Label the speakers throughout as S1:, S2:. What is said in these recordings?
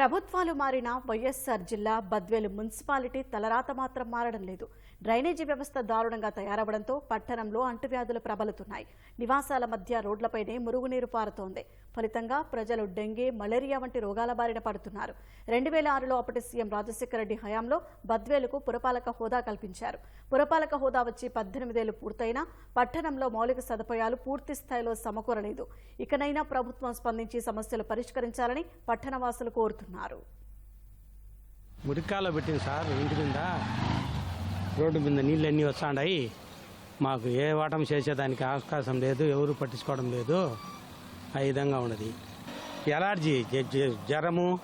S1: ప్రభుత్వాలు మారిన వైఎస్ఆర్ జిల్లా బద్వేలు మున్సిపాలిటీ తలరాత మాత్రం మారడం లేదు. డ్రైనేజీ వ్యవస్థ దారుణంగా తయారవడంతో పట్టణంలో అంటువ్యాధులు ప్రబలుతున్నాయి. నివాసాల మధ్య రోడ్లపైనే మురుగునీరు పారుతోంది. ఫలితంగా ప్రజలు డెంగీ మలేరియా వంటి రోగాల బారిన పడుతున్నారు. రెండు వేల ఆరులో అప్పటి సీఎం రాజశేఖర రెడ్డి హయాంలో బద్వేలకు పురపాలక హోదా కల్పించారు. పురపాలక హోదా వచ్చి పద్దెనిమిదేళ్ళు పూర్తయినా పట్టణంలో మౌలిక సదుపాయాలు పూర్తి స్థాయిలో సమకూరలేదు. ఇకనైనా ప్రభుత్వం స్పందించి సమస్యలు పరిష్కరించాలని పట్టణవాసులు కోరుతున్నారు.
S2: మురికాలో పెట్టింది సార్ ఇంటి మీద రోడ్డు మీద నీళ్ళు అన్నీ వస్తాడాయి. మాకు ఏ వాటం చేసేదానికి అవకాశం లేదు ఎవరు పట్టించుకోవడం లేదు. ఆ విధంగా ఉన్నది. ఎలర్జీ జ్వరము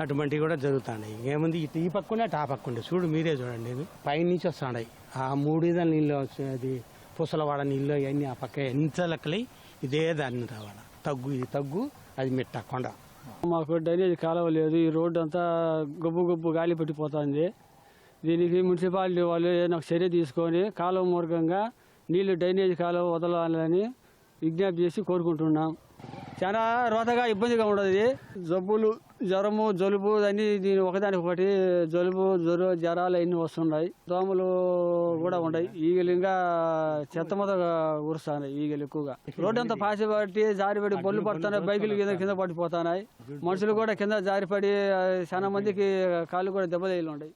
S2: అటువంటివి కూడా జరుగుతున్నాయి. ఏముంది ఇటు ఈ పక్కుండే అటు ఆ పక్కుండే. చూడు మీరే చూడండి పైనుంచి వస్తాడాయి ఆ మూడు విధాల నీళ్ళు వచ్చే- అది పూసలవాడ నీళ్ళు అవన్నీ ఆ పక్క ఎంత లెక్కలై ఇదే దాన్ని రావాలి. తగ్గు ఇది తగ్గు అది మిట్ట కొండ.
S3: మాకు డ్రైనేజ్ కాలువ లేదు. ఈ రోడ్డు అంతా గొబ్బు గొబ్బు గాలి పెట్టిపోతుంది. దీనికి మున్సిపాలిటీ వాళ్ళు ఏదైనా ఒక చర్య తీసుకొని కాలువ మార్గంగా నీళ్ళు డ్రైనేజ్ కాలువ వదలాలని విజ్ఞప్తి చేసి కోరుకుంటున్నాం. చాలా రోతగా ఇబ్బందిగా ఉండదు జబ్బులు జ్వరము జలుబు అన్ని దీని ఒకదానికి ఒకటి జలుబు జ్వర జ్వరాలు అన్ని వస్తున్నాయి. దోమలు కూడా ఉన్నాయి. ఈగలు ఇంకా చెత్త మొద కురుస్తున్నాయి ఈగలు ఎక్కువగా. రోడ్డు అంతా పాసి పట్టి జారిపడి బొల్లు పడుతున్నాయి బైకులు కింద కింద పడిపోతున్నాయి. మనుషులు కూడా కింద జారిపడి చాలా మందికి కాళ్ళు కూడా దెబ్బతీలు ఉన్నాయి.